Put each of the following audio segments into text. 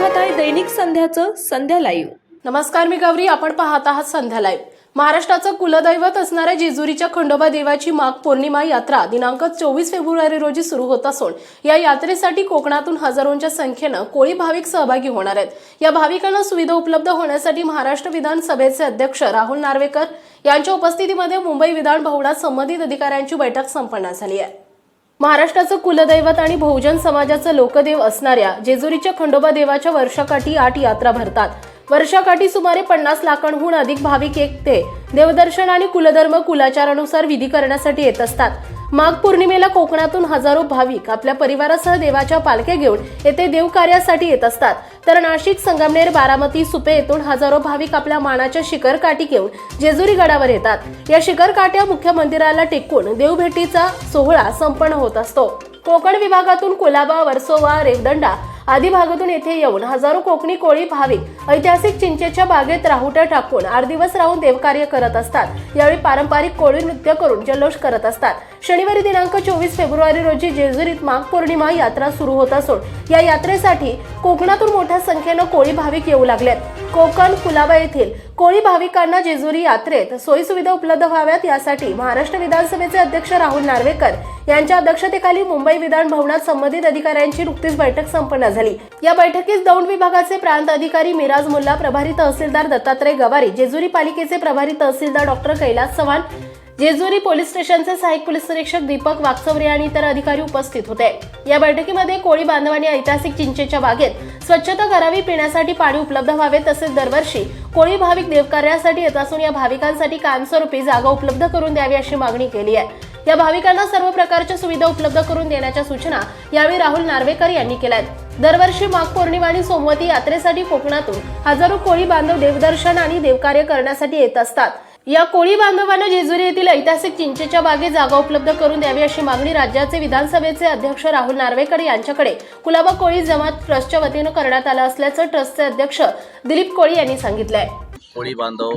दैनिक संध्याचं संध्या live नमस्कार मी गौरी आपण पाहत आहात संध्या लाईव्ह महाराष्ट्राचं कुलदैवत असणाऱ्या जेजुरीच्या खंडोबा देवाची माघ पौर्णिमा यात्रा दिनांक चोवीस फेब्रुवारी रोजी सुरू होत असून या यात्रेसाठी कोकणातून हजारोंच्या संख्येनं कोळी भाविक सहभागी होणार आहेत. या भाविकांना सुविधा उपलब्ध होण्यासाठी महाराष्ट्र विधानसभेचे अध्यक्ष राहुल नार्वेकर यांच्या उपस्थितीमध्ये मुंबई विधान भवनात संबंधित अधिकाऱ्यांची बैठक संपन्न झाली आहे. महाराष्ट्राचं कुलदैवत आणि बहुजन समाजाचं लोकदेव असणाऱ्या जेजुरीच्या खंडोबा देवाच्या वर्षाकाठी आठ यात्रा भरतात. वर्षाकाठी सुमारे पन्नास लाखांहून अधिक भाविक एक ते देवदर्शन आणि कुलधर्म कुलाचारानुसार विधी करण्यासाठी येत असतात. माघ पौर्णिमेला कोकणातून हजारो भाविक आपल्या परिवारासह देवाच्या पालख्या घेऊन येथे देवकार्यासाठी येत असतात. तर नाशिक संगमनेर बारामती सुपे येथून हजारो भाविक आपल्या मानाच्या शिखर काठी घेऊन जेजुरी गडावर येतात. या शिखर काठ्या मुख्य मंदिराला टेकून देवभेटीचा सोहळा संपन्न होत असतो. कोकण विभागातून कुलाबा वर्सोवा रेवदंडा आदी भागातून येथे येऊन हजारो कोकणी कोळी भाविक ऐतिहासिक चिंचेच्या बागेत राहुट्या टाकून आठ दिवस राहून देवकार्य करत असतात. यावेळी पारंपरिक कोळी नृत्य करून जल्लोष करत असतात. शनिवारी दिनांक चोवीस फेब्रुवारी रोजी जेजुरीत माघ पौर्णिमा यात्रा सुरू होत असून या यात्रेसाठी कोकणातून मोठ्या संख्येनं कोळी भाविक येऊ लागलेत. कोकण कुलाबा येथील कोळी भाविकांना जेजुरी यात्रेत सोयीसुविधा उपलब्ध व्हाव्यात यासाठी महाराष्ट्र विधानसभेचे अध्यक्ष राहुल नार्वेकर यांच्या अध्यक्षतेखाली मुंबई विधान भवनात संबंधित अधिकाऱ्यांची नुकतीच बैठक संपन्न झाली. या बैठकीत दौंड विभागाचे प्रांत अधिकारी मिराज मुल्ला प्रभारी तहसीलदार दत्तात्रय गवारी जेजुरी पालिकेचे प्रभारी तहसीलदार डॉक्टर कैलास चव्हाण जेजुरी पोलीस स्टेशनचे सहाय्यक पोलीस निरीक्षक दीपक वाकचौरे आणि इतर अधिकारी उपस्थित होते. या बैठकीमध्ये कोळी बांधवांनी ऐतिहासिक चिंचेच्या बागेत स्वच्छता करावी पिण्यासाठी पाणी उपलब्ध व्हावे तसेच दरवर्षी कोळी भाविक देवकार्यासाठी येत असून या भाविकांसाठी कायमस्वरूपी जागा उपलब्ध करून द्यावी अशी मागणी केली आहे. या भाविकांना सर्व प्रकारच्या सुविधा उपलब्ध करून देण्याच्या सूचना यावेळी राहुल नार्वेकर यांनी केल्या आहेत दरवर्षी माघ पौर्णिमा आणि सोमवती यात्रेसाठी कोकणातून हजारो कोळी बांधव देवदर्शन आणि देवकार्य करण्यासाठी येत असतात. या कोळी बांधवांना जेजुरी येथील ऐतिहासिक चिंचेच्या बागेत जागा उपलब्ध करून द्यावी अशी मागणी राज्याचे विधानसभेचे अध्यक्ष राहुल नार्वेकर यांच्याकडे कुलाबा कोळी जमात ट्रस्टच्या वतीनं करण्यात आलं असल्याचं ट्रस्टचे अध्यक्ष दिलीप कोळी यांनी सांगितलंय. कोळी बांधव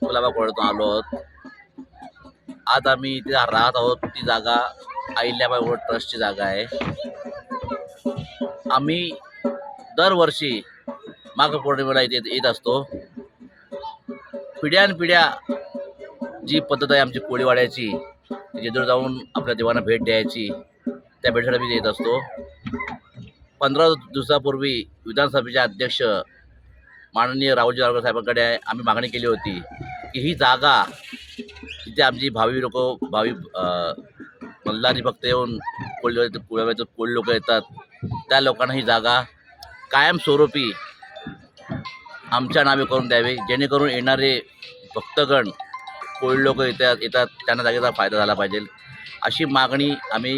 कुलाबा कोळीतून आलो आहोत. आज आम्ही इथे राहत आहोत. ती जागा अहिल्याबाई रोड ट्रस्टची जागा आहे. आम्ही दरवर्षी माघ पौर्णिमेला इथे येत असतो. पिढ्यानपिढ्या जी पद्धत आहे आमची कोळीवाड्याची जेजूर जाऊन आपल्या देवांना भेट द्यायची त्या भेटीसाठी आम्ही येत असतो. पंधरा दिवसापूर्वी विधानसभेचे अध्यक्ष माननीय राहुलजी नार्वेकर साहेबांकडे आम्ही मागणी केली होती की ही जागा जिथे आमची भावी लोक भावी मल्लारी भक्त येऊन कोळी कोळी लोक येतात. त्या लोकांना ही जागा कायमस्वरूपी आमच्या नावे करून द्यावे. जेणेकरून येणारे भक्तगण कोळी लोक येतात येतात त्यांना जागेचा फायदा झाला पाहिजे. अशी मागणी आम्ही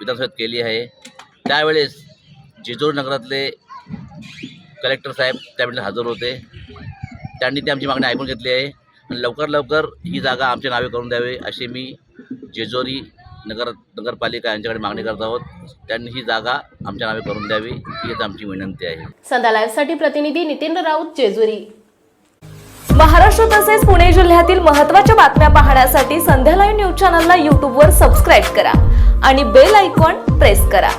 विधानसभेत केली आहे. त्यावेळेस जेजूर नगरातले कलेक्टर साहेब त्यावेळेला हजर होते. त्यांनी ती आमची मागणी ऐकून घेतली आहे. आणि लवकर लवकर ही जागा आमच्या नावे करून द्यावी अशी मी जेजोरी नगर नगरपालिका यांच्याकडे मागणी करत आहोत. त्यांनी ही जागा आमच्या नावे करून द्यावी. हीच आमची विनंती आहे. संध्या लाईव्हसाठी प्रतिनिधी नितीन राऊत जेजुरी. महाराष्ट्र तसेच पुणे जिल्ह्यातील महत्त्वाच्या बातम्या पाहण्यासाठी संध्या लाईव्ह न्यूज चॅनलला यूट्यूबवर सबस्क्राईब करा आणि बेल आयकॉन प्रेस करा.